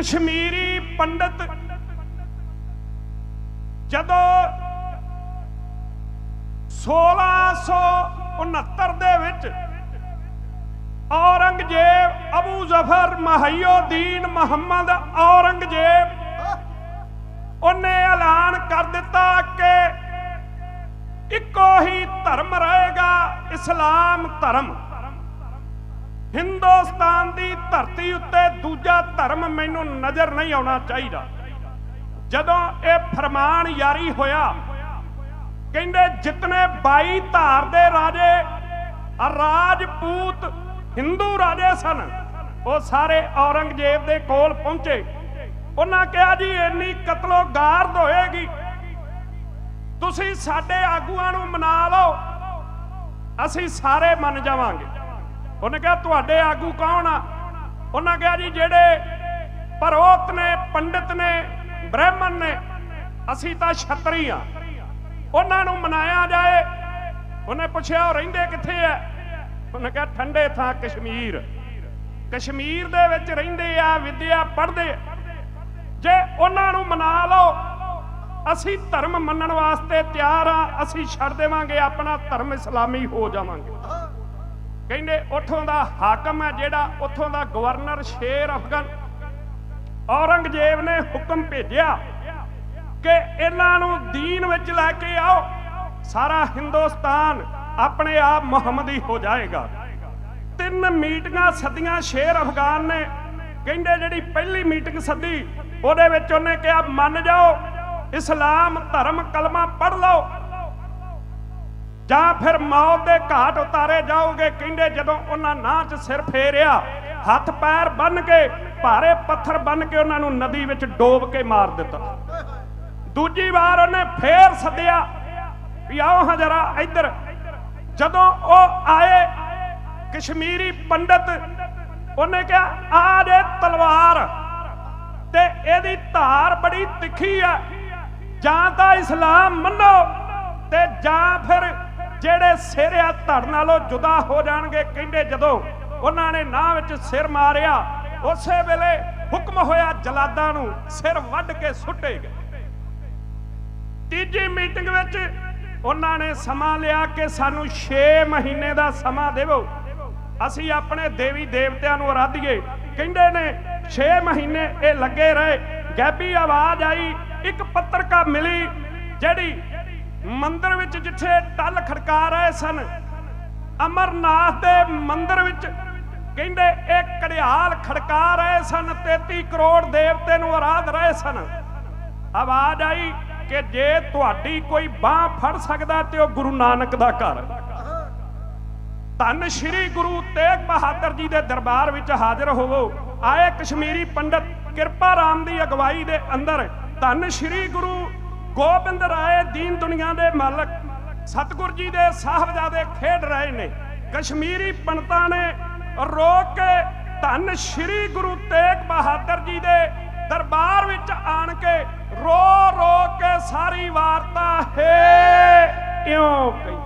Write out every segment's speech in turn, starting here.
ਕਸ਼ਮੀਰੀ ਪੰਡਤ ਜਦੋਂ 1669 ਦੇ ਵਿੱਚ ਔਰੰਗਜ਼ੇਬ ਅਬੂ ਜ਼ਫਰ ਮਹੀਉਦੀਨ ਮੁਹੰਮਦ ਔਰੰਗਜ਼ੇਬ ਉਹਨੇ ਐਲਾਨ ਕਰ ਦਿੱਤਾ ਕਿ ਇੱਕੋ ਹੀ ਧਰਮ ਰਹੇਗਾ, ਇਸਲਾਮ ਧਰਮ। ਹਿੰਦੁਸਤਾਨ ਦੀ ਧਰਤੀ ਉੱਤੇ ਦੂਜਾ ਧਰਮ ਮੈਨੂੰ ਨਜ਼ਰ ਨਹੀਂ ਆਉਣਾ ਚਾਹੀਦਾ। ਜਦੋਂ ਇਹ ਫਰਮਾਨ ਜਾਰੀ ਹੋਇਆ, ਕਹਿੰਦੇ ਜਿਤਨੇ 22 ਧਾਰ ਦੇ ਰਾਜੇ ਰਾਜਪੂਤ ਹਿੰਦੂ ਰਾਜੇ ਸਨ, ਉਹ ਸਾਰੇ ਔਰੰਗਜ਼ੇਬ ਦੇ ਕੋਲ ਪਹੁੰਚੇ। ਉਹਨਾਂ ਕਿਹਾ, ਜੀ, ਇੰਨੀ ਕਤਲੋ ਗਾਰਦ ਹੋਏਗੀ ਤੁਸੀਂ ਸਾਡੇ ਆਗੂਆਂ ਨੂੰ ਮਨਾ ਲਓ। ਅਸੀਂ ਸਾਰੇ ਮੰਨ ਜਾਵਾਂਗੇ। ਉਹਨੇ ਕਿਹਾ, ਤੁਹਾਡੇ ਆਗੂ ਕੌਣ ਆ? ਉਹਨਾਂ ਕਿਹਾ, ਜੀ, ਜਿਹੜੇ ਪਰੋਤ ਨੇ, ਪੰਡਿਤ ਨੇ ਬ੍ਰਾਹਮਣ ਨੇ, ਅਸੀਂ ਤਾਂ ਛਤਰੀ ਆ। ਉਹਨਾਂ ਨੂੰ ਮਨਾਇਆ ਜਾਏ। ਉਹਨੇ ਪੁੱਛਿਆ, ਉਹ ਰਹਿੰਦੇ ਕਿੱਥੇ ਐ ਉਹਨੇ ਕਿਹਾ, ਠੰਡੇ ਥਾਂ ਕਸ਼ਮੀਰ। ਕਸ਼ਮੀਰ ਦੇ ਵਿੱਚ ਰਹਿੰਦੇ ਆ, ਵਿਦਿਆ ਪੜ੍ਹਦੇ ਜੇ ਉਹਨਾਂ ਨੂੰ ਮਨਾ ਲਓ, ਅਸੀਂ ਧਰਮ ਮੰਨਣ ਵਾਸਤੇ ਤਿਆਰ ਆ, ਅਸੀਂ ਛੱਡ ਦੇਵਾਂਗੇ, ਆਪਣਾ ਧਰਮ ਇਸਲਾਮੀ ਹੋ ਜਾਵਾਂਗੇ। ਕਹਿੰਦੇ ਉੱਥੋਂ ਦਾ ਹਾਕਮ ਹੈ ਜਿਹੜਾ ਉੱਥੋਂ ਦਾ ਗਵਰਨਰ ਸ਼ੇਰ ਅਫਗਨ ਔਰੰਗਜ਼ੇਬ ਨੇ ਹੁਕਮ ਭੇਜਿਆ ਕਿ ਇਹਨਾਂ ਨੂੰ ਦੀਨ ਵਿੱਚ ਲੈ ਕੇ ਆਓ। ਸਾਰਾ ਹਿੰਦੁਸਤਾਨ ਆਪਣੇ ਆਪ ਮੁਹੰਮਦੀ ਹੋ ਜਾਏਗਾ। ਤਿੰਨ ਮੀਟਿੰਗਾਂ ਸੱਦੀਆਂ ਸ਼ੇਰ ਅਫਗਾਨ ਨੇ। ਕਹਿੰਦੇ ਜਿਹੜੀ ਪਹਿਲੀ ਮੀਟਿੰਗ ਸੱਦੀ, ਉਹਦੇ ਵਿੱਚ ਉਹਨੇ ਕਿਹਾ, ਮੰਨ ਜਾਓ, ਇਸਲਾਮ ਧਰਮ ਕਲਮਾ ਪੜ੍ਹ ਲਓ। ਜਾਂ ਫਿਰ ਮੌਤ ਦੇ ਘਾਟ ਉਤਾਰੇ ਜਾਓਗੇ, ਕਹਿੰਦੇ ਜਦੋਂ ਉਹਨਾਂ ਨਾਂ 'ਚ ਸਿਰ ਫੇਰਿਆ, ਹੱਥ ਪੈਰ ਬੰਨ ਕੇ, ਭਾਰੇ ਪੱਥਰ ਬੰਨ ਕੇ ਉਹਨਾਂ ਨੂੰ ਨਦੀ ਵਿੱਚ ਡੋਬ ਕੇ ਮਾਰ ਦਿੱਤਾ। ਦੂਜੀ ਵਾਰ ਉਹਨੇ ਫੇਰ ਸੱਦਿਆ ਵੀ ਆਓ ਹਾਂ ਇੱਧਰ। ਜਦੋਂ ਉਹ ਆਏ, ਕਸ਼ਮੀਰੀ ਪੰਡਤ, ਉਹਨੇ ਕਿਹਾ, ਆ ਜੇ ਤਲਵਾਰ ਤੇ ਇਹਦੀ ਧਾਰ ਬੜੀ ਤਿੱਖੀ ਆ, ਜਾਂ ਤਾਂ ਇਸਲਾਮ ਮੰਨੋ ਤੇ ਜਾਂ ਫਿਰ ਜਿਹੜੇ ਸਿਰ ਆ ਧੜ ਨਾਲੋਂ ਜੁਦਾ ਹੋ ਜਾਣਗੇ, ਕਹਿੰਦੇ ਜਦੋਂ ਉਹਨਾਂ ਨੇ ਨਾਂ ਵਿੱਚ ਸਿਰ ਮਾਰਿਆ, ਉਸੇ ਵੇਲੇ ਹੁਕਮ ਹੋਇਆ ਜਲਾਦਾਂ ਨੂੰ ਸਿਰ ਵੱਢ ਕੇ ਸੁੱਟੇ ਗਏ। ਤੀਜੀ ਮੀਟਿੰਗ ਵਿੱਚ ਉਹਨਾਂ ਨੇ ਸਮਾਂ ਲਿਆ ਕਿ ਸਾਨੂੰ 6 ਮਹੀਨੇ ਦਾ ਸਮਾਂ ਦੇਵੋ। ਅਸੀਂ ਆਪਣੇ ਦੇਵੀ ਦੇਵਤਿਆਂ ਨੂੰ ਅਰਾਧੀਏ। ਕਹਿੰਦੇ ਨੇ 6 ਮਹੀਨੇ ਇਹ ਲੱਗੇ ਰਹੇ। ਗੈਬੀ ਆਵਾਜ਼ ਆਈ, ਇੱਕ ਪੱਤਰਕਾ ਮਿਲੀ, ਜਿਹੜੀ ਮੰਦਿਰ ਵਿੱਚ ਜਿੱਥੇ ਟੱਲ ਖੜਕਾ ਰਹੇ ਸਨ, ਅਮਰਨਾਥ ਦੇ ਮੰਦਰ ਵਿੱਚ ਕਹਿੰਦੇ ਇਹ ਘੜਿਆਲ ਖੜਕਾ ਰਹੇ ਸਨ 33 ਕਰੋੜ ਦੇਵਤੇ ਨੂੰ ਆਰਾਧ ਰਹੇ ਸਨ। ਆਵਾਜ਼ ਆਈ ਕਿ ਜੇ ਤੁਹਾਡੀ ਕੋਈ ਬਾਹ ਫੜ ਸਕਦਾ ਤੇ ਉਹ ਗੁਰੂ ਨਾਨਕ ਦਾ ਘਰ। ਧੰਨ ਸ਼੍ਰੀ ਗੁਰੂ ਤੇਗ ਬਹਾਦਰ ਜੀ ਦੇ ਦਰਬਾਰ ਵਿੱਚ ਹਾਜ਼ਰ ਹੋਵੋ। ਆਏ ਕਸ਼ਮੀਰੀ ਪੰਡਤ ਕਿਰਪਾ ਰਾਮ ਦੀ ਅਗਵਾਈ ਦੇ ਅੰਦਰ ਧੰਨ ਸ਼੍ਰੀ ਗੁਰੂ ਗੋਬਿੰਦ ਰਾਏ ਦੀਨ ਦੁਨੀਆ ਦੇ ਮਾਲਕ, ਸਤਿਗੁਰ ਜੀ ਦੇ ਸਾਹਿਬਜ਼ਾਦੇ ਖੇਡ ਰਹੇ ਨੇ। ਕਸ਼ਮੀਰੀ ਪੰਡਤਾਂ ਨੇ ਰੋਕ ਕੇ ਧੰਨ ਸ਼੍ਰੀ ਗੁਰੂ ਤੇਗ ਬਹਾਦਰ ਜੀ ਦੇ ਦਰਬਾਰ ਵਿੱਚ ਆਣ ਕੇ ਰੋ ਰੋ ਕੇ ਸਾਰੀ ਵਾਰਤਾ ਹੈ। ਇਉਂ ਕਹੀ।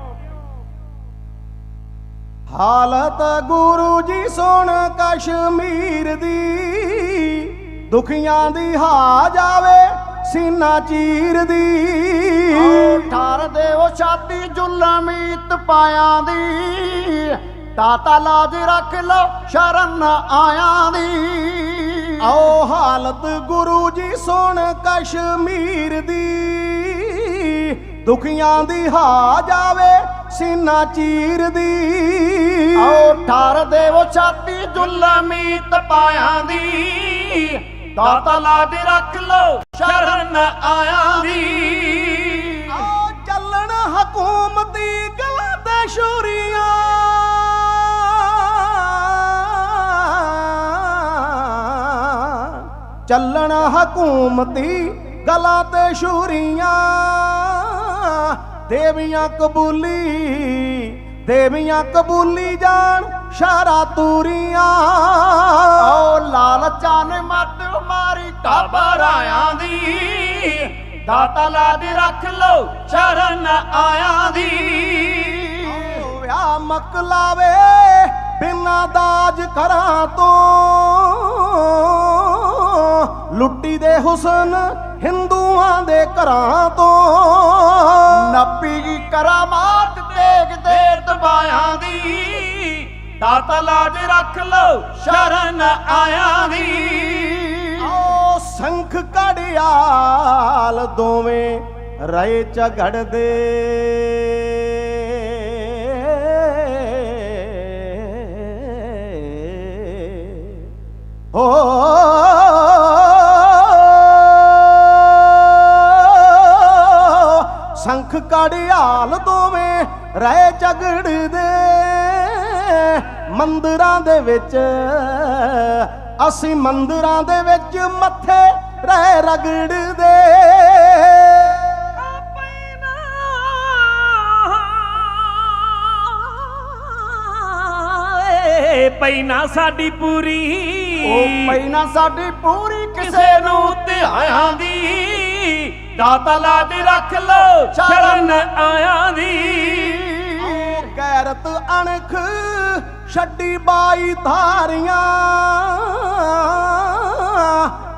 ਹਾਲਤ ਗੁਰੂ ਜੀ ਸੁਣ ਕਸ਼ਮੀਰ ਦੀ, ਦੁਖੀਆਂ ਦੀ ਹਾ ਜਾਵੇ। ਸੀਨਾ ਚੀਰਦੀ ਠਾਰ ਦੇਵ ਛਾਤੀ ਜੁਲਮੀਤ ਪਾਇਆਂ ਦੀ। ਤਾਤਾ ਲਾਜ ਰੱਖ ਲਓ ਸ਼ਰਨ ਆਇਆਂ ਦੀ। ਆਓ ਹਾਲਤ ਗੁਰੂ ਜੀ ਸੁਣ ਕਸ਼ਮੀਰ ਦੀ। ਦੁਖੀਆਂ ਦੀ ਹਾ ਜਾਵੇ ਸੀਨਾ ਚੀਰਦੀ ਆਓ ਠਾਰ ਦੇਵ ਛਾਤੀ ਜੁਲਮੀਤ ਪਾਇਆਂ ਦੀ। ਤਾਤਾ ਲਾਜ ਰੱਖ ਲਓ ਸ਼ਰਨ ਆਇਆਂ ਦੀ ਆਓ ਚੱਲਣ ਹਕੂਮਤੀ ਗਲਾਂ ਤੇ ਸ਼ੂਰੀਆਂ ਚੱਲਣ ਹਕੂਮਤੀ ਗਲਾਂ ਤੇ ਸ਼ੂਰੀਆਂ ਦੇਵੀਆਂ ਕਬੂਲੀ ਦੇਵੀਆਂ ਕਬੂਲੀ ਜਾਣ ਸ਼ਾਰਾ ਤੂਰੀਆਂ। ਆਓ ਲਾਲਚਾਂ ਨੇ ਮੱਤ ਮਾਰੀ ਘਬਰਾਇਆਂ ਦੀ। ਦਾਤਾ ਲਾਜ ਰੱਖ ਲਓ ਸ਼ਰਨ ਆਇਆਂ ਦੀ। ਵਿਆਹ ਮਕਲਾਵੇ ਬਿਨਾ ਦਾਜ ਕਰਾਂ ਤੋਂ। ਲੁੱਟੀ ਦੇ ਹੁਸਨ ਹਿੰਦੂਆਂ ਦੇ ਘਰਾਂ ਤੋਂ। ਨੱਪੀ ਦੀ ਕਰਾਮਾਤ ਤੇਗ ਦੇ ਦਬਾਇਆਂ ਦੀ। ਦਾਤਾ ਲਾਜ ਰੱਖ ਲਓ ਸ਼ਰਨ ਆਇਆਂ ਦੀ। ਸੰਖ ਕੜਿਆਲ ਦੋਵੇਂ ਰਹੇ ਝਗੜਦੇ ਹੋ ਸੰਖ ਕੜਿਆਲ ਦੋਵੇਂ ਰਹੇ ਝਗੜਦੇ ਮੰਦਰਾਂ ਦੇ ਵਿੱਚ ਅਸੀਂ ਮੰਦਰਾਂ ਦੇ ਵਿੱਚ ਮੱਥੇ ਰਹਿ ਰਗੜਦੇ ਪੈਨਾ ਸਾਡੀ ਪੂਰੀ। ਉਹ ਪੈਨਾ ਸਾਡੀ ਪੂਰੀ ਕਿਸੇ ਨੂੰ ਧਿਆਇਆਂ ਦੀ। ਦਾਤਾ ਲਾਜ ਰੱਖ ਲਓ ਸ਼ਰਨ ਆਇਆਂ ਦੀ। ਗੈਰਤ ਅਣਖ ਛੱਡੀ ਬਾਈ ਧਾਰੀਆਂ।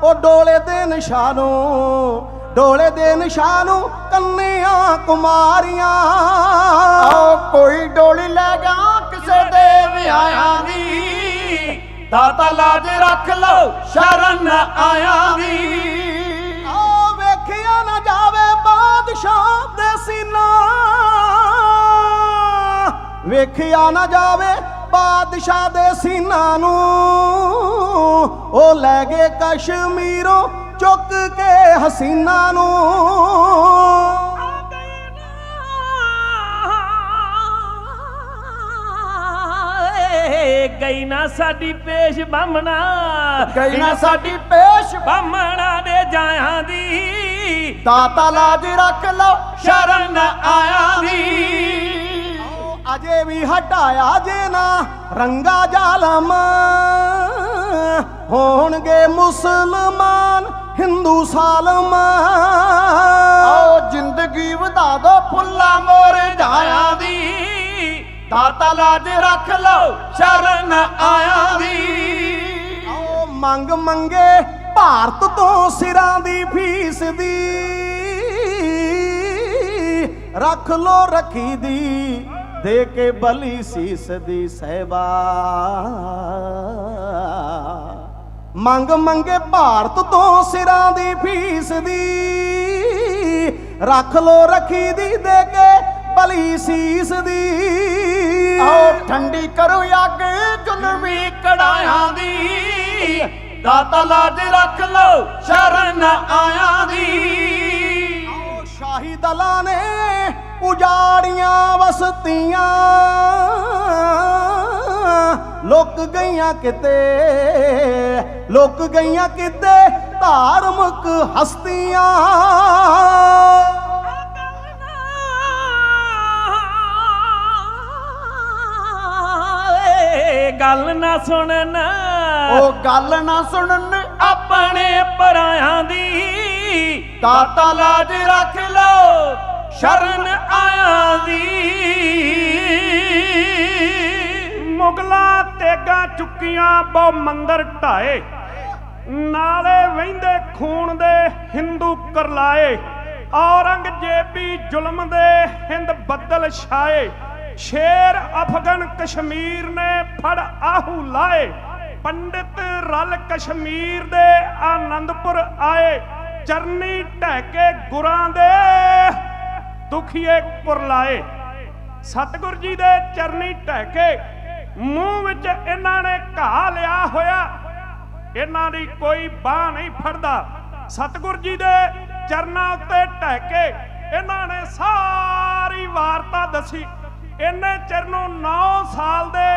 ਉਹ ਡੋਲੇ ਦੇ ਨਿਸ਼ਾਨੋਂ ਡੋਲੇ ਦੇ ਨਿਸ਼ਾਨੋਂ ਕੰਨਿਆਂ ਕੁਮਾਰੀਆਂ। ਆਓ ਕੋਈ ਡੋਲੀ ਲੈ ਗਿਆ ਕਿਸੇ ਦੇ ਵਿਆਹਾਂ ਦੀ। ਦਾਤਾ ਲਾਜ ਰੱਖ ਲਓ ਸ਼ਰਨ ਆਇਆਂ ਦੀ। ਆ ਵੇਖਿਆ ਨਾ ਜਾਵੇ ਬਾਦਸ਼ਾਹ ਦੇ ਸੀਨਾ। ਵੇਖਿਆ ਨਾ ਜਾਵੇ ਬਾਦਸ਼ਾਹ ਦੇ ਸੀਨਾ ਨੂੰ ਉਹ ਲੈ ਗਏ ਕਸ਼ਮੀਰੋਂ ਚੁੱਕ ਕੇ ਹਸੀਨਾ ਨੂੰ। ਗਈ ਨਾ ਸਾਡੀ ਪੇਸ਼ ਬਾਮਣਾ। ਗਈ ਨਾ ਸਾਡੀ ਪੇਸ਼ ਬਾਮਣਾ ਦੇ ਜਾਇਆਂ ਦੀ। ਦਾਤਾ ਲਾਜ ਰੱਖ ਲਓ ਸ਼ਰਨ ਆਇਆਂ ਦੀ। ਅਜੇ ਵੀ ਹਟਾਇਆ ਜੇ ਨਾ ਰੰਗਾ ਜ਼ਾਲਮ। ਹੋਣਗੇ ਮੁਸਲਮਾਨ ਹਿੰਦੂ ਸਾਲਮ। ਆਓ ਜ਼ਿੰਦਗੀ ਵਧਾ ਦੋ ਫੁੱਲਾਂ ਮੋਰ ਜਾਇਆਂ ਦੀ। ਦਾਤਾ ਲਾਜ ਰੱਖ ਲਓ ਸ਼ਰਨ ਆਇਆਂ ਦੀ। ਆਓ ਮੰਗ ਮੰਗੇ ਭਾਰਤ ਤੋਂ ਸਿਰਾਂ ਦੀ ਫੀਸ ਦੀ। ਰੱਖ ਲੋ ਰੱਖੀ ਦੀ। ਦੇ ਕੇ ਬਲੀ ਸੀਸ ਦੀ ਸਹਿਬਾ ਮੰਗ ਮੰਗੇ ਭਾਰਤ ਤੋਂ ਸਿਰਾਂ ਦੀ ਫੀਸ ਦੀ। ਰੱਖ ਲੋ ਰੱਖੀ ਦੀ ਦੇ ਕੇ ਬਲੀ ਸੀਸ ਦੀ। ਆਓ ਠੰਡੀ ਕਰੋ ਅੱਗ ਜ਼ੁਲਮੀ ਕੜਾਇਆਂ ਦੀ। ਦਾਤਾ ਲਾਜ ਰੱਖ ਲਓ ਸ਼ਰਨ ਆਇਆਂ ਦੀ। ਆਓ ਸ਼ਾਹੀ ਦਲਾਂ ਨੇ ਉਜਾੜੀਆਂ ਵਸਤੀਆਂ। ਲੁਕ ਗਈਆਂ ਕਿਤੇ ਲੁਕ ਗਈਆਂ ਕਿਤੇ ਧਾਰਮਿਕ ਹਸਤੀਆਂ। ਗੱਲ ਨਾ ਸੁਣਨ। ਉਹ ਗੱਲ ਨਾ ਸੁਣਨ। ਆਪਣੇ ਪਰਾਇਆਂ ਦੀ ਦਾਤਾ ਲਾਜ ਰੱਖ ਲਓ। ਸ਼ਰਨ ਆਇਆਂ ਦੀ ਮੁਗਲਾਂ ਤੇਗਾ ਚੁੱਕੀਆਂ ਬਹੁ ਮੰਦਰ ਢਾਏ। ਨਾਲੇ ਵਹਿੰਦੇ ਖੂਨ ਦੇ ਹਿੰਦੂ ਕਰਲਾਏ। ਔਰੰਗਜ਼ੇਬੀ ਜ਼ੁਲਮ ਦੇ ਹਿੰਦ ਬੱਦਲ ਛਾਏ। ਸ਼ੇਰ ਅਫਗਨ ਕਸ਼ਮੀਰ ਨੇ ਫੜ ਆਹੂ ਲਾਏ। ਪੰਡਿਤ ਰਲ ਕਸ਼ਮੀਰ ਦੇ ਆਨੰਦਪੁਰ ਆਏ। ਚਰਨੀ ਢਹਿ ਕੇ ਗੁਰਾਂ ਦੇ ਦੁਖੀਏ ਕੁਰਲਾਏ ਸਤਿਗੁਰ ਜੀ ਦੇ ਚਰਨੀ ਢਹਿ ਕੇ ਮੂੰਹ ਵਿੱਚ ਇਹਨਾਂ ਨੇ ਘਾ ਲਿਆ ਹੋਇਆ। ਇਹਨਾਂ ਦੀ ਕੋਈ ਬਾਹ ਨਹੀਂ ਫੜਦਾ। ਸਤਿਗੁਰ ਜੀ ਦੇ ਚਰਨਾਂ ਉੱਤੇ ਢਹਿ ਕੇ ਇਹਨਾਂ ਨੇ ਸਾਰੀ ਵਾਰਤਾ ਦੱਸੀ। ਇਹਨੇ ਚਿਰ ਨੂੰ 9 ਸਾਲ ਦੇ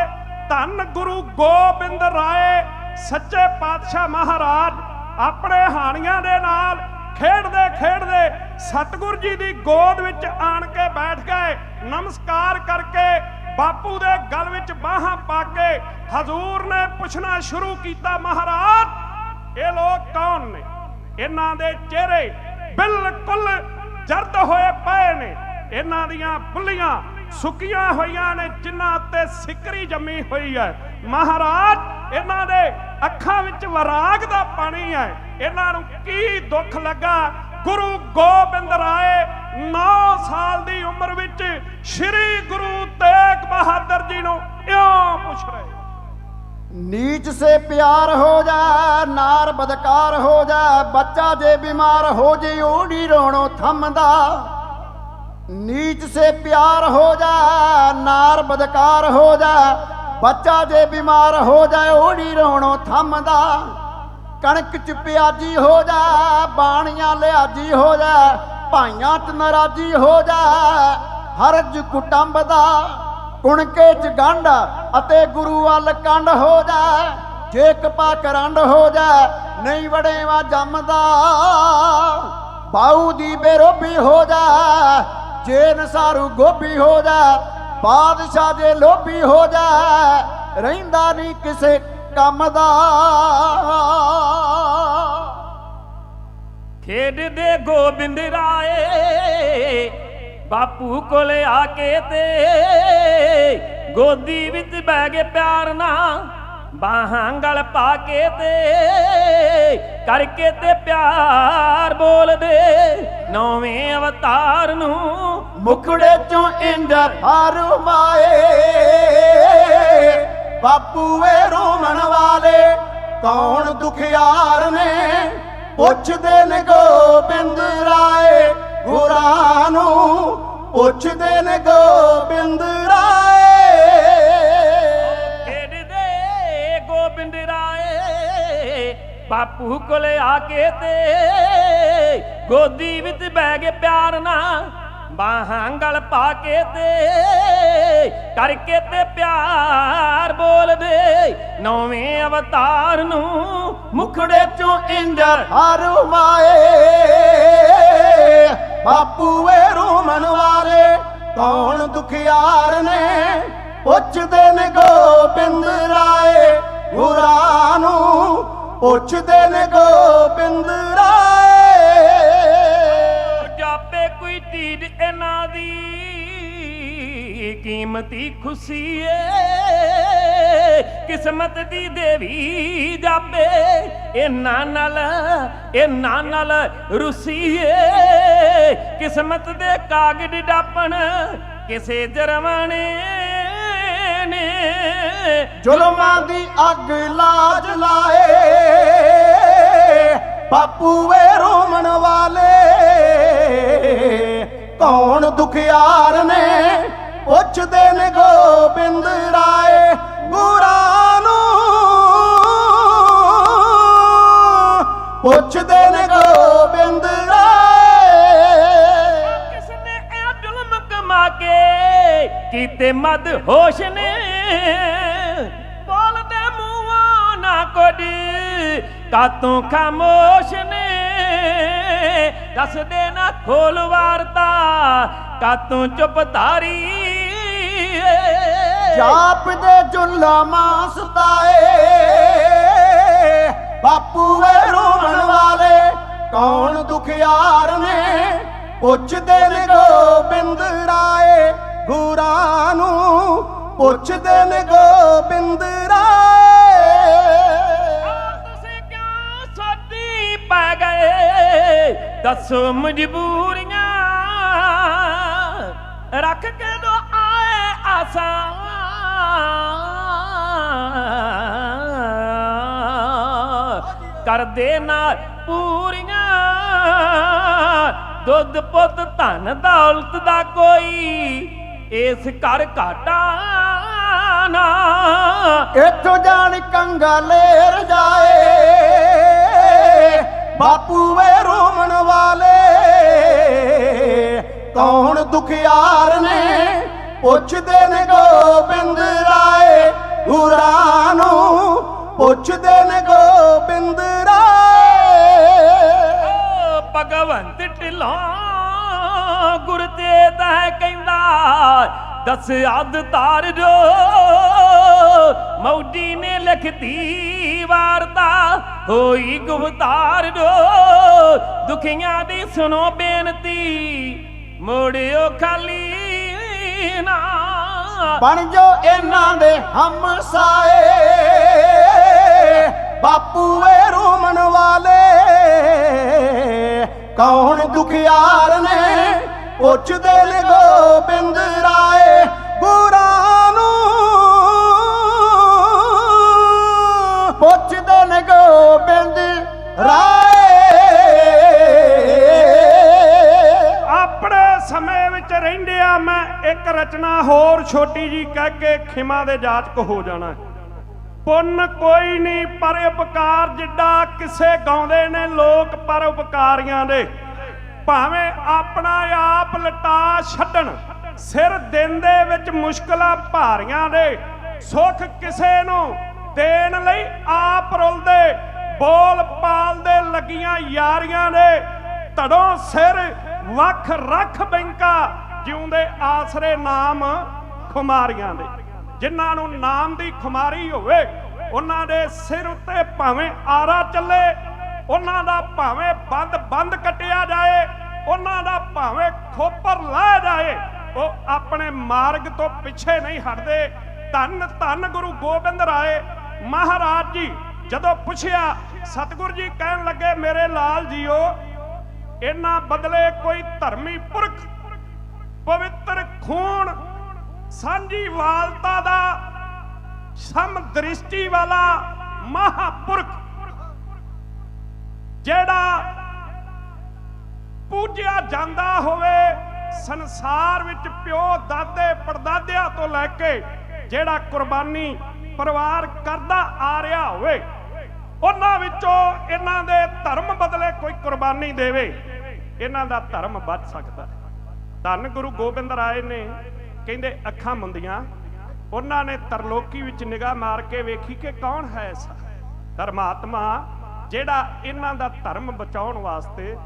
ਧੰਨ ਗੁਰੂ ਗੋਬਿੰਦ ਰਾਏ, ਸੱਚੇ ਪਾਤਸ਼ਾਹ ਮਹਾਰਾਜ, ਆਪਣੇ ਹਾਣੀਆਂ ਦੇ ਨਾਲ ਖੇਡਦੇ ਖੇਡਦੇ ਸਤਿਗੁਰ ਜੀ ਦੀ ਗੋਦ ਵਿੱਚ ਆਣ ਕੇ ਬੈਠ ਗਏ। ਨਮਸਕਾਰ ਕਰਕੇ ਬਾਪੂ ਦੇ ਗਲ ਵਿੱਚ ਬਾਹਾਂ ਪਾ ਕੇ ਹਜ਼ੂਰ ਨੇ ਪੁੱਛਣਾ ਸ਼ੁਰੂ ਕੀਤਾ, ਮਹਾਰਾਜ, ਇਹ ਲੋਕ ਕੌਣ ਨੇ? ਇਹਨਾਂ ਦੇ ਚਿਹਰੇ ਬਿਲਕੁਲ ਜਰਦ ਹੋਏ ਪਏ ਨੇ। ਇਹਨਾਂ ਦੀਆਂ ਬੁੱਲੀਆਂ ਸੁੱਕੀਆਂ ਹੋਈਆਂ ਨੇ, ਜਿਨ੍ਹਾਂ ਉੱਤੇ ਸਿਕਰੀ ਜੰਮੀ ਹੋਈ ਹੈ। ਮਹਾਰਾਜ, ਇਹਨਾਂ ਦੇ ਅੱਖਾਂ ਵਿੱਚ ਵਿਰਾਗ ਦਾ ਪਾਣੀ ਹੈ। ਇਹਨਾਂ ਨੂੰ ਕੀ ਦੁੱਖ ਲੱਗਾ? ਗੁਰੂ ਗੋਬਿੰਦ ਰਾਏ 9 ਸਾਲ ਦੀ ਉਮਰ ਵਿੱਚ ਸ੍ਰੀ ਗੁਰੂ ਤੇਗ ਬਹਾਦਰ ਜੀ ਨੂੰ ਇਉਂ ਪੁੱਛ ਰਹੇ ਨੀਚ ਸੇ ਪਿਆਰ ਹੋ ਜਾ, ਨਾਰ ਬਦਕਾਰ ਹੋ ਜਾ, ਬੱਚਾ ਜੇ ਬਿਮਾਰ ਹੋ ਜੇ ਓੜੀ ਰੋਣੋ ਥੰਮਦਾ। ਨੀਚ ਸੇ ਪਿਆਰ ਹੋ ਜਾ, ਨਾਰ ਬਦਕਾਰ ਹੋ ਜਾ, ਬੱਚਾ ਜੇ ਬਿਮਾਰ ਹੋ ਜਾ ਓੜੀ ਰੋਣੋ ਥੰਮਦਾ। ਕਣਕ ਚ ਪਿਆਜੀ ਹੋ ਜਾ, ਬਾਣੀਆਂ ਲਿਆਜੀ ਹੋ ਜਾ, ਭਾਈਆਂ ਚ ਨਾਰਾਜੀ ਹੋ ਜਾ। ਹਰਜ ਕੁਟੰਬ ਦਾ ਕੁਣਕੇ ਚ ਗੰਢ ਅਤੇ ਗੁਰੂ ਵੱਲ ਕੰਡ ਹੋ ਜਾ। ਜੇ ਕਪਾ ਕਰੰਡ ਹੋ ਜਾ, ਨਹੀਂ ਵੜੇਵਾ ਜੰਮਦਾ। ਬਾਉ ਦੀ ਬੇਰੋਬੀ ਹੋ ਜਾ, ਜੇ ਨਸਾਰੂ ਗੋਭੀ ਹੋ ਜਾ, ਬਾਦਸ਼ਾਹ ਜੇ ਲੋਭੀ ਹੋ ਜਾ। ਰਹਿੰਦਾ ਨਹੀਂ ਕਿਸੇ ਕੰਮ ਦਾ ਖੇਡਦੇ ਗੋਬਿੰਦ ਰਾਏ ਬਾਪੂ ਕੋਲੇ ਆ ਕੇ ਤੇ ਗੋਦੀ ਵਿੱਚ ਬਹਿ ਕੇ ਪਿਆਰ ਨਾ ਬਾਹਾਂ ਗਲ ਪਾ ਕੇ ਤੇ ਕਰਕੇ ਤੇ ਪਿਆਰ ਬੋਲਦੇ। ਨੌਵੇਂ ਅਵਤਾਰ ਨੂੰ ਮੁਖੜੇ ਚੋਂ ਇੰਜ ਮਾਏ। ਬਾਪੂ ਏ ਰੋਮਣ ਵਾਲੇ, ਕੌਣ ਦੁਖਿਆਰ ਨੇ? ਪੁੱਛਦੇ ਨੇ ਗੋਬਿੰਦ ਰਾਏ ਗੁਰਾਂ ਨੂੰ ਪੁੱਛਦੇ ਨੇ ਗੋਬਿੰਦ ਰਾਏ। ਖੇਡਦੇ ਗੋਬਿੰਦ ਰਾਏ, ਬਾਪੂ ਕੋਲੇ ਆ ਕੇ ਤੇ ਗੋਦੀ ਵਿੱਚ ਬਹਿ ਕੇ ਪਿਆਰ ਨਾ ਬਾਹਾਂ ਗਲ ਪਾ ਕੇ ਤੇ ਕਰਕੇ ਤੇ ਪਿਆਰ ਬੋਲਦੇ। ਨੌਵੇਂ ਅਵਤਾਰ ਨੂੰ ਮੁਖੜੇ ਚੋਂ ਇੰਜ ਫਰਮਾਏ ਬਾਪੂ ਏ ਰੋਮਨ ਵਾਲੇ ਕੌਣ ਦੁਖਿਆਰ ਨੇ? ਪੁੱਛਦੇ ਨੇ ਗੋਬਿੰਦ ਰਾਏ। ਗੁਰਾਂ ਨੂੰ ਪੁੱਛਦੇ ਨੇ ਗੋਬਿੰਦ ਰਾਏ। ਜਾਪੇ ਕੋਈ ਚੀਜ਼ ਇਹਨਾਂ ਦੀ। ਕੀਮਤੀ ਖੁਸ਼ੀ ਏ, ਕਿਸਮਤ ਦੀ ਦੇਵੀ ਜਾਪੇ। ਇਹਨਾਂ ਨਾਲ ਇਹਨਾਂ ਨਾਲ ਰੁਸੀ ਏ, ਕਿਸਮਤ ਦੇ ਕਾਗਜ਼ ਡਾਪਣ ਕਿਸੇ ਜਰਵਾਣੇ ਨੇ। ਜ਼ੁਲਮਾਂ ਦੀ ਅੱਗ ਲਾਜ ਲਾਏ, ਬਾਪੂ ਵੇ ਰੋਮਣ ਵਾਲੇ, ਕੌਣ ਦੁਖਿਆਰ ਨੇ? ਪੁੱਛਦੇ ਨੇ ਗੋਬਿੰਦ ਰਾਏ ਗੁਰਾਂ ਨੂੰ। ਪੁੱਛਦੇ ਨੇ ਗੋਬਿੰਦ ਰਾਏ। ਕਿਸਨੇ ਇਹ ਜ਼ੁਲਮ ਕਮਾ ਕੇ ਕੀਤੇ ਮਦ ਹੋਸ਼ ਨੇ। ਬੋਲਦੇ ਮੂੰਹੋਂ ਨਾ ਕੁਝ ਕਾਤੋਂ ਖਾਮੋਸ਼ ਨੇ। ਦੱਸਦੇ ਨਾ ਖੋਲ ਵਾਰਤਾ ਕਾਤੋਂ ਚੁੱਪ ਧਾਰੀ ਜਾਪ ਦੇ ਜੁਲਮਾ ਸਤਾਏ ਬਾਪੂ ਵੇ ਰੋਮਣ ਵਾਲੇ ਕੌਣ ਦੁਖਿਆਰ ਨੇ? ਪੁੱਛਦੇ ਨੇ ਗੋਬਿੰਦ ਰਾਏ ਗੁਰਾਂ ਨੂੰ ਪੁੱਛਦੇ ਨੇ ਗੋਬਿੰਦ ਰਾਏ। ਤੁਸੀਂ ਕਿਉਂ ਸੋਧੀ ਪੈ ਗਏ? ਦੱਸੋ ਮਜਬੂਰੀਆਂ ਰੱਖ ਕੇ ਦੋ ਕਰਦੇ ਨਾ ਪੂਰੀਆਂ। ਦੁੱਧ ਪੁੱਤ ਧਨ ਦੌਲਤ ਦਾ ਕੋਈ ਇਸ ਘਰ ਘਾਟਾ ਨਾ। ਇੱਥੋਂ ਜਾਣ ਕੰਗਾਲੇ ਰਜਾਏ ਬਾਪੂ ਵੇ ਰੋਮਣ ਵਾਲੇ, ਕੌਣ ਦੁਖਿਆਰ ਨੇ ਪੁੱਛਦੇ ਨੇ ਗੋਬਿੰਦ ਰਾਏ ਗੁਰਾਂ ਨੂੰ। ਪੁੱਛਦੇ ਨੇ ਗੋਬਿੰਦ ਰਾਏ। ਭਗਵੰਤ ਢਿਲੋਂ ਗੁਰ ਤੇ ਤਾਂ ਕਹਿੰਦਾ, ਦਸ ਅੱਧ ਤਾਰ ਜੋ ਮੌਜੀ ਨੇ ਲਿਖਤੀ ਵਾਰਤਾ, ਹੋਈ ਗੁਵਤਾਰ ਜੋ ਦੁਖੀਆਂ ਦੀ ਸੁਣੋ ਬੇਨਤੀ, ਮੋੜਿਓ ਖਾਲੀ ਨਾ ਬਣ ਜੋ ਇਹਨਾਂ ਦੇ ਹਮਸਾਏ। ਬਾਪੂ ਏ ਰੋਮਨ ਵਾਲੇ, ਕੌਣ ਦੁਖਿਆਰ ਨੇ? ਪੁੱਛਦੇ ਨੇ ਗੋਬਿੰਦ ਰਾਏ ਗੁਰਾਂ ਨੂੰ। ਪੁੱਛਦੇ ਨੇ ਗੋਬਿੰਦ ਰਾਏ। ਸਮੇਂ ਵਿੱਚ ਮੈਂ ਇੱਕ ਰਚਨਾ ਹੋਰ ਛੋਟੀ ਜੀ ਕਹਿ ਕੇ ਖਿਮਾ ਦੇ ਜਾਚਕ ਹੋ ਜਾਣਾ ਪੁੰਨ ਕੋਈ ਨਹੀਂ ਪਰ ਉਪਕਾਰ ਜਿੱਡਾ ਕਿਸੇ ਗਾਉਂਦੇ ਨੇ ਲੋਕ ਪਰ ਉਪਕਾਰੀਆਂ ਦੇ। ਭਾਵੇਂ ਆਪਣਾ ਆਪ ਲਟਾ ਛੱਡਣ, ਸਿਰ ਦਿਨ ਵਿੱਚ ਮੁਸ਼ਕਲਾਂ ਭਾਰੀਆਂ ਦੇ। ਸੁੱਖ ਕਿਸੇ ਨੂੰ ਦੇਣ ਲਈ ਆਪ ਰੁਲਦੇ, ਬੋਲ ਪਾਲਦੇ ਲੱਗੀਆਂ ਯਾਰੀਆਂ ਦੇ। ਧੜੋਂ ਸਿਰ ਵੱਖ ਰੱਖ ਬੈਂਕਾ ਜਿਉਂਦੇ ਆਸਰੇ ਨਾਮ ਖੁਮਾਰੀਆਂ ਦੇ। ਜਿਨ੍ਹਾਂ ਨੂੰ ਨਾਮ ਦੀ ਖੁਮਾਰੀ ਹੋਵੇ, ਉਹਨਾਂ ਦੇ ਸਿਰ ਉੱਤੇ ਭਾਵੇਂ ਆਰਾ ਚੱਲੇ, ਉਹਨਾਂ ਦਾ ਭਾਵੇਂ ਬੰਦ ਬੰਦ ਕੱਟਿਆ ਜਾਏ, ਉਹਨਾਂ ਦਾ ਭਾਵੇਂ ਖੋਪਰ ਲਾਇਆ ਜਾਏ, ਉਹ ਆਪਣੇ ਮਾਰਗ ਤੋਂ ਪਿੱਛੇ ਨਹੀਂ ਹਟਦੇ। ਧੰਨ ਧੰਨ ਗੁਰੂ ਗੋਬਿੰਦ ਰਾਏ ਮਹਾਰਾਜ ਜੀ, ਜਦੋਂ ਪੁੱਛਿਆ, ਸਤਿਗੁਰੂ ਜੀ, ਕਹਿਣ ਲੱਗੇ, ਮੇਰੇ ਲਾਲ ਜੀਓ ਇਹਨਾਂ ਬਦਲੇ ਕੋਈ ਧਰਮੀ ਪੁਰਖ ਪਵਿੱਤਰ ਖੂਨ ਸਾਂਝੀ ਵਾਲਤਾ ਦਾ ਸਮ ਦ੍ਰਿਸ਼ਟੀ ਵਾਲਾ ਮਹਾਪੁਰਖ, ਜਿਹੜਾ ਪੂਜਿਆ ਜਾਂਦਾ ਹੋਵੇ ਸੰਸਾਰ ਵਿੱਚ ਪਿਓ ਦਾਦੇ ਪੜਦਾਦਿਆਂ ਤੋਂ ਲੈ ਕੇ ਜਿਹੜਾ ਕੁਰਬਾਨੀ ਪਰਿਵਾਰ ਕਰਦਾ ਆ ਰਿਹਾ ਹੋਵੇ, ਉਹਨਾਂ ਵਿੱਚੋਂ ਇਹਨਾਂ ਦੇ ਧਰਮ ਬਦਲੇ ਕੋਈ ਕੁਰਬਾਨੀ ਦੇਵੇ, ਇਹਨਾਂ ਦਾ ਧਰਮ ਬਚ ਸਕਦਾ ਹੈ। ਧੰਨ ਗੁਰੂ ਗੋਬਿੰਦ ਰਾਏ ਨੇ ਕਹਿੰਦੇ ਅੱਖਾਂ ਮੁੰਦੀਆਂ। ਉਹਨਾਂ ਨੇ ਤਰਲੋਕੀ ਵਿੱਚ ਨਿਗਾਹ ਮਾਰ ਕੇ ਵੇਖੀ ਕਿ ਕੌਣ ਹੈ ਐਸਾ ਧਰਮਾਤਮਾ ਜਿਹੜਾ ਇਹਨਾਂ ਦਾ ਧਰਮ ਬਚਾਉਣ ਵਾਸਤੇ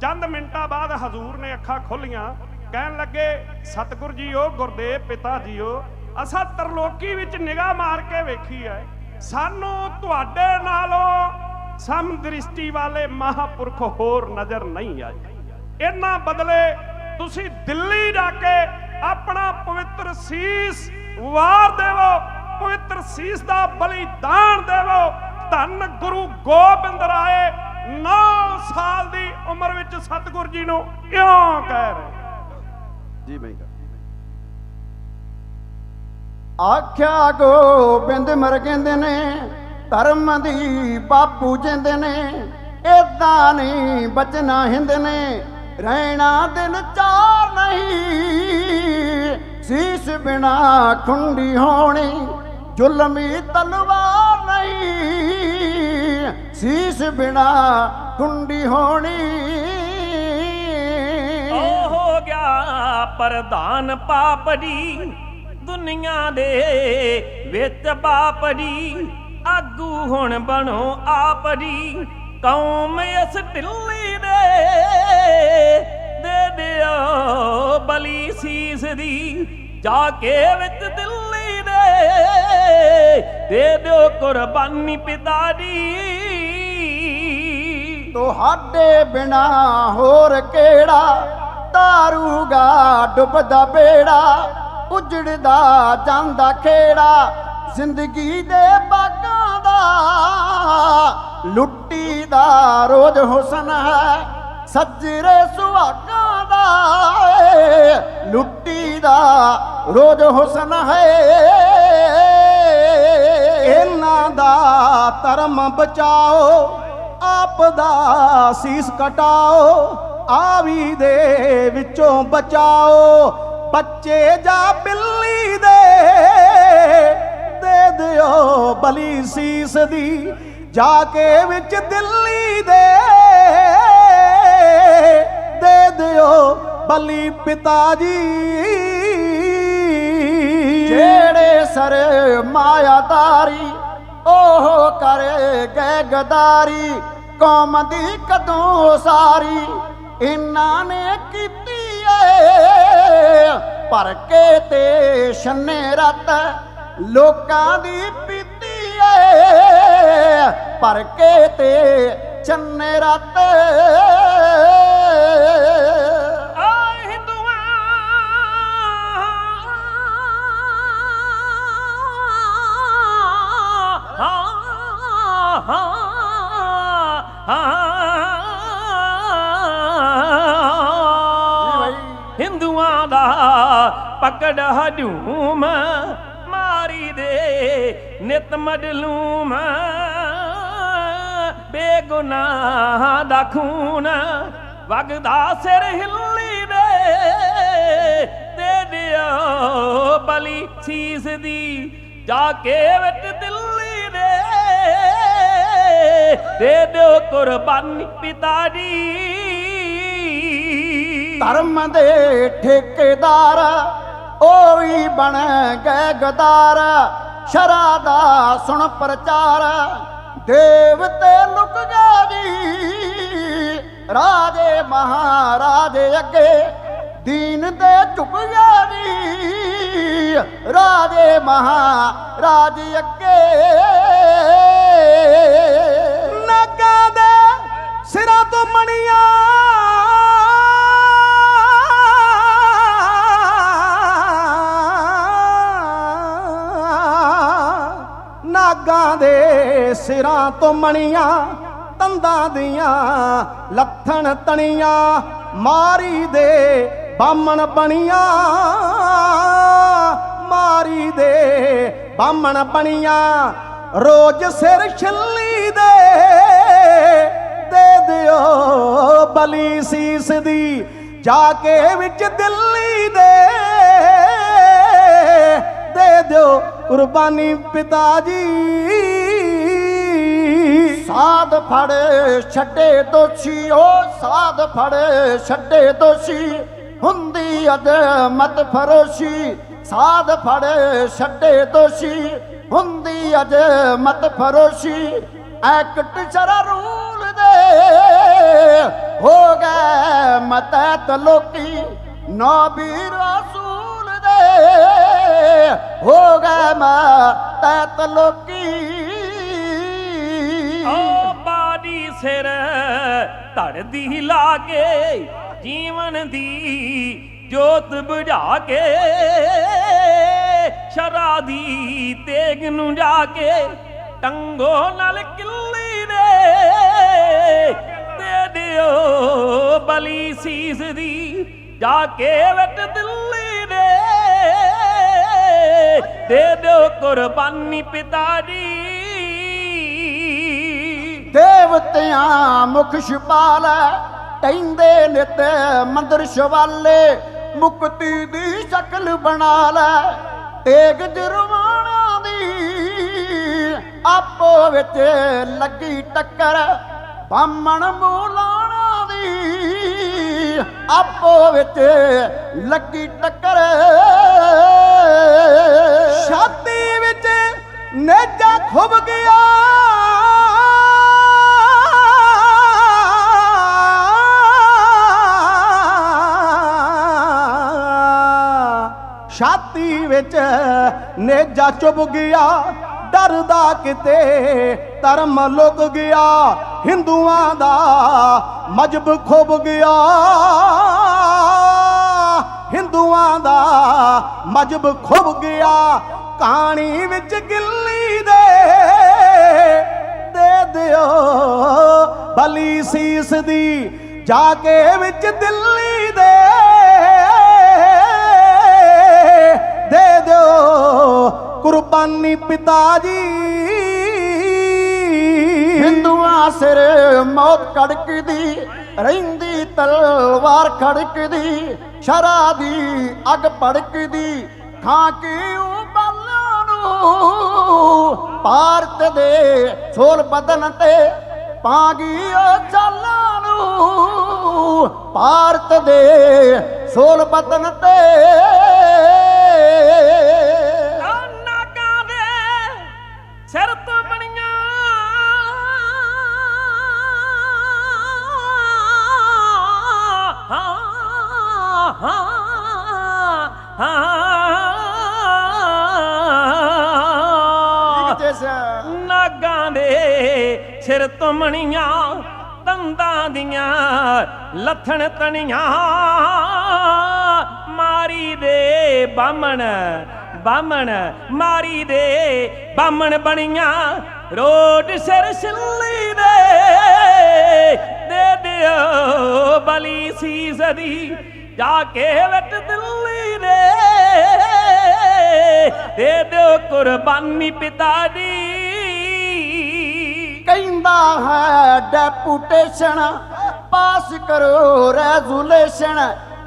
ਚੰਦ ਮਿੰਟਾਂ ਬਾਅਦ ਹਜ਼ੂਰ ਨੇ ਅੱਖਾਂ ਖੋਲੀਆਂ, ਕਹਿਣ ਲੱਗੇ, ਸਤਿਗੁਰ ਜੀਓ, ਗੁਰਦੇਵ ਪਿਤਾ ਜੀਓ, ਅਸਾਂ ਤਰਲੋਕੀ ਵਿੱਚ ਨਿਗਾਹ ਮਾਰ ਕੇ ਵੇਖੀ ਹੈ। ਸਾਨੂੰ ਤੁਹਾਡੇ ਨਾਲੋਂ ਸਮ ਦ੍ਰਿਸ਼ਟੀ ਵਾਲੇ ਮਹਾਪੁਰਖ ਹੋਰ ਨਜ਼ਰ ਨਹੀਂ ਆਏ। ਇਹਨਾਂ ਬਦਲੇ ਤੁਸੀਂ ਦਿੱਲੀ ਜਾ ਕੇ ਆਪਣਾ ਪਵਿੱਤਰ ਸੀਸ ਵਾਰ ਦੇਵੋ, ਪਵਿੱਤਰ ਸੀਸ ਦਾ ਬਲੀਦਾਨ ਦੇਵੋ। ਧੰਨ ਗੁਰੂ ਗੋਬਿੰਦ ਰਾਏ 9 ਸਾਲ ਦੀ ਉਮਰ ਵਿੱਚ ਸਤਿਗੁਰ ਜੀ ਨੂੰ ਇਉਂ ਕਹਿ ਰਹੇ ਜੀ ਮੈਂ ਆਖਿਆ ਗੋਬਿੰਦ ਮਰ ਕਹਿੰਦੇ ਨੇ, ਧਰਮ ਦੀ ਬਾਪੂ ਜਿੰਦੇ ਨੇ, ਏਦਾਂ ਨਹੀਂ ਬਚਨਾ ਹਿੰਦ ਨੇ। ਰਹਿਣਾ ਦਿਨ ਚਾਰ ਨਹੀਂ। ਸੀਸ ਬਿਨਾ ਖੁੰਡੀ ਹੋਣੀ, ਜ਼ੁਲਮੀ ਤਲਵਾਰ ਨਹੀਂ। ਸੀਸ ਬਿਨਾ ਖੁੰਡੀ ਹੋਣੀ। ਉਹ ਹੋ ਗਿਆ ਪ੍ਰਧਾਨ ਪਾਪੜੀ, ਦੁਨੀਆ ਦੇ ਵਿੱਚ ਬਾਪੜੀ, ਆਗੂ ਹੁਣ ਬਣੋ ਆਪੜੀ। ਕੌਮ ਇਸ ਢਿੱਲੀ ਦੇ ਦੇ ਦਿਓ ਬਲੀ ਸੀਸ ਦੀ। ਜਾ ਕੇ ਵਿੱਚ ਦਿੱਲੀ ਦੇ ਦੇ ਦਿਓ ਕੁਰਬਾਨੀ ਪਿਤਾ ਦੀ। ਤੁਹਾਡੇ ਬਿਨਾ ਹੋਰ ਕਿਹੜਾ? ਤਾਰੂਗਾ ਡੁੱਬਦਾ ਬੇੜਾ, ਉਜੜਦਾ ਜਾਂਦਾ ਖੇੜਾ। ਜ਼ਿੰਦਗੀ ਦੇ ਬਾਗਾਂ ਲੁੱਟੀ ਦਾ ਰੋਜ਼ ਹੁਸਨ ਹੈ, ਸੱਜਰੇ ਸੁਹਾਗਾਂ ਦਾ ਲੁੱਟੀ ਦਾ ਰੋਜ਼ ਹੁਸਨ ਹੈ। ਇਹਨਾਂ ਦਾ ਧਰਮ ਬਚਾਓ, ਆਪ ਦਾ ਸੀਸ ਕਟਾਓ, ਆਵੀ ਦੇ ਵਿੱਚੋਂ ਬਚਾਓ, ਬੱਚੇ ਜਾਂ ਬਿੱਲੀ ਦੇ ਦਿਓ ਬਲੀ ਸੀਸ ਦੀ, ਜਾ ਕੇ ਵਿੱਚ ਦਿੱਲੀ ਦੇ। ਦੇ ਦਿਓ ਬਲੀ ਪਿਤਾ ਜੀ। ਜਿਹੜੇ ਸਰ ਮਾਇਆਦਾਰੀ ਉਹ ਕਰੇ ਗਏ ਗਦਾਰੀ ਕੌਮ ਦੀ ਕਦੋਂ ਸਾਰੀ। ਇਨਾਂ ਨੇ ਕੀਤੀ ਏ, ਭਰ ਕੇ ਤੇ ਛੰਨੇ ਰਤ ਲੋਕਾਂ ਦੀ ਪੀਤੀ ਏ ਪਰ ਕੇ ਤੇ ਚੰਨੇ ਰਾਤੇ। ਹਿੰਦੂਆਂ ਦਾ ਪਕੜ ਹਜੂਮ। ਨਿਤ ਮਜਲੂਮ ਬੇਗੁਨਾਹ ਦਾ ਖੂਨ। ਵਗਦਾ ਸਿਰ ਹਿੱਲੀ ਦੇ ਦੇ ਦਿਓ ਬਲੀ ਸੀਸ ਦੀ। ਜਾ ਕੇ ਵਿੱਚ ਦਿੱਲੀ ਦੇ ਦੇ ਦਿਓ ਕੁਰਬਾਨੀ ਪਿਤਾ ਜੀ। ਧਰਮ ਦੇ ਠੇਕੇਦਾਰ, ਉਹ ਵੀ ਬਣ ਗਏ ਗਦਾਰ। ਸ਼ਰਾ ਦਾ ਸੁਣ ਪ੍ਰਚਾਰ, ਦੇਵਤੇ ਲੁਕ ਗਏ ਜੀ ਰਾਜੇ ਮਹਾਰਾਜੇ ਅੱਗੇ ਦੀਨ ਦੇ ਝੁਕ ਗਿਆ ਜੀ ਰਾਜੇ ਮਹਾਰਾਜ ਅੱਗੇ। ਨਾਗਾਂ ਦੇ ਸਿਰਾਂ ਤੋਂ ਮਣੀਆਂ ਨਾਗਾਂ ਦੇ ਸਿਰਾਂ ਤੋਂ ਮਣੀਆਂ, ਤੰਦਾਂ ਦੀਆਂ ਲੱਥਣ ਤਣੀਆਂ, ਮਾਰੀ ਦੇ ਬਾਮਣ ਬਣੀਆਂ, ਮਾਰੀ ਦੇ ਬਾਮਣ ਬਣੀਆਂ। ਰੋਜ਼ ਸਿਰ ਛੱਲੀ ਦੇ ਦੇ ਦਿਓ ਬਲੀ ਸੀਸ ਦੀ, ਜਾ ਕੇ ਵਿੱਚ ਦਿੱਲੀ ਦੇ ਦੇ ਦਿਓ ਕੁਰਬਾਨੀ ਪਿਤਾ ਜੀ। ਸਾਧ ਫੜੇ ਛੱਡੇ ਦੋਸ਼ੀ ਓ ਸਾਧ ਫੜੇ ਛੱਡੇ ਦੋਸ਼ੀ ਹੁੰਦੀ ਅਦਮਤ ਫਰੋਸ਼ੀ, ਸਾਧ ਫੜੇ ਛੱਡੇ ਦੋਸ਼ੀ ਹੁੰਦੀ ਅਦਮਤ ਫਰੋਸ਼ੀ ਐਕਟ ਚਰਾ ਰੂਲ ਦੇ। ਹੋ ਗਏ ਮਤਤ ਲੋਕੀ ਨਬੀ ਰਸੂਲ ਦੇ। ਹੋ ਗਏ ਮਤਤ ਲੋਕੀ। ਓ ਬਾਦੀ ਸਿਰ ਧੜਦੀ ਲਾ ਕੇ ਜੀਵਨ ਦੀ ਜੋਤ ਬੁਝਾ ਕੇ, ਸ਼ਰਾ ਦੀ ਤੇਗ ਨੂੰ ਜਾ ਕੇ ਟੰਗੋ ਨਾਲ ਕਿੱਲੀ ਦੇ ਦੇ ਦਿਓ ਬਲੀ ਸੀਸ ਦੀ ਜਾ ਕੇ ਵਟ ਦਿਲ ਦੇ ਦਿਓ ਕੁਰਬਾਨੀ ਪਿਤਾ ਜੀ ਦੇਵਤਿਆਂ ਮੁਖ ਛਪਾਲ ਕਹਿੰਦੇ ਨਿਤ ਮੰਦਰ ਸ਼ਵਾਲੇ ਮੁਕਤੀ ਦੀ ਸ਼ਕਲ ਬਣਾ ਲੈ ਤੇਗ ਜਰਵਾਣਾ ਦੀ ਆਪੋ ਵਿੱਚ ਲੱਗੀ ਟੱਕਰ ਬਾਮਣ ਮੂਲਾਣਾ ਦੀ ਆਪੋ ਵਿੱਚ ਲੱਗੀ ਟੱਕਰ। ਛਾਤੀ ਵਿੱਚ ਨੇਜਾ ਖੁੱਭ ਗਿਆ। ਛਾਤੀ ਵਿੱਚ ਨੇਜਾ ਚੁੱਭ ਗਿਆ। ਡਰਦਾ ਕਿਤੇ ਧਰਮ ਲੁਕ ਗਿਆ। ਹਿੰਦੂਆਂ ਦਾ ਮਜਬ ਖੁੱਭ ਗਿਆ। ਹਿੰਦੂਆਂ ਦਾ ਮਜਬ ਖੁੱਭ ਗਿਆ। ਕਹਾਣੀ ਵਿੱਚ ਗਿੱਲੀ ਦੇ ਦੇ ਦਿਓ। ਬਲੀ ਸੀਸ ਦੀ ਜਾ ਕੇ ਵਿੱਚ ਦਿੱਲੀ ਦੇ ਦੇ ਦਿਓ। ਕੁਰਬਾਨੀ ਪਿਤਾ ਜੀ। ਹਿੰਦੂਆਂ ਸਿਰ ਮੌਤ ਕੜਕਦੀ ਰਹਿੰਦੀ ਤਲਵਾਰ ਖੜਕਦੀ, ਸ਼ਰਾ ਦੀ ਅੱਗ ਭੜਕਦੀ, ਖਾਂ ਕੀ ਭਾਰਤ ਦੇ ਸੋਲ ਬਦਨ ਤੇ ਪਾਗੀ ਉਹ ਚਾਲਾਂ ਨੂੰ। ਭਾਰਤ ਦੇ ਸੋਲ ਬਦਨ ਤੇ ਆ ਦੇ ਸਿਰ ਤੋਂ ਬਣੀਆਂ ਹਾਂ ਹਾਂ ਹਾਂ। ਜੈਸਾ ਨਾਗਾਂ ਦੇ ਸਿਰ ਤੋਂ ਦੰਦਾਂ ਦੀਆਂ ਲੱਥਣ ਤਣੀਆਂ। ਮਾਰੀ ਦੇ ਬਾਮਣ ਬਾਮਣ ਮਾਰੀ ਦੇ ਬਾਮਣ ਬਣੀਆਂ। ਰੋਡ ਸਿਰ ਛਿੱਲੀ ਦੇ ਦੇ ਦਿਓ ਬਲੀ ਸੀਸ ਦੀ। ਜਾ ਕੇ ਵਟ ਦਿਲ ਦੇ ਦਿਓ ਕੁਰਬਾਨੀ ਪਿਤਾ ਦੀ। ਕਹਿੰਦਾ ਹੈ ਡੈਪੂਟੇਸ਼ਨ, ਪਾਸ ਕਰੋ ਰੈਜ਼ੂਲੇਸ਼ਨ,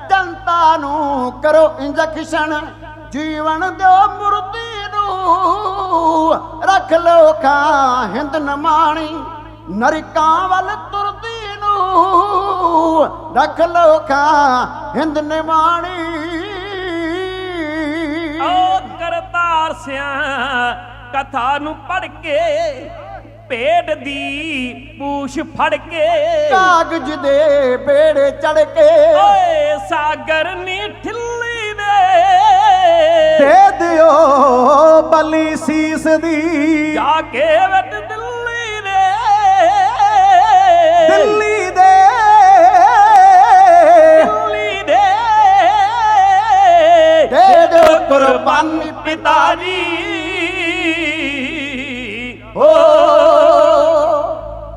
ਜਨਤਾ ਨੂੰ ਕਰੋ ਇੰਜੈਕਸ਼ਨ। ਜੀਵਨ ਦਿਓ ਮੁਰਦੀ ਨੂੰ, ਰੱਖ ਲੋ ਖਾਂ ਹਿੰਦ ਨਮਾਣੀ। ਨਰਕਾਂ ਵੱਲ ਤੁਰਦੀ ਨੂੰ, ਰੱਖ ਲੋ ਖਾਂ ਹਿੰਦ ਨਿਮਾਣੀ। ਕਰਤਾਰ ਸਿਆ ਕਥਾ ਨੂੰ ਪੜ ਕੇ ਭੇਡ ਦੀ ਪੂਛ ਫੜ ਕੇ। ਕਾਗਜ਼ ਦੇ ਬੇੜੇ ਚੜ ਕੇ। ਓਏ ਸਾਗਰ ਨੀ ਠਿੱਲੀ ਦੇ ਦੇ ਦਿਓ ਬਲੀ ਸੀਸ ਦੀ। ਜਾ ਕੇ ਵਟ ਦਿੱਲੀ ਦੇ ਦਿੱਲੀ ਦੇ ਦਿੱਲੀ ਦੇ ਦੋ ਕੁਰਬਾਨੀ ਪਿਤਾ ਦੀ ਹੋ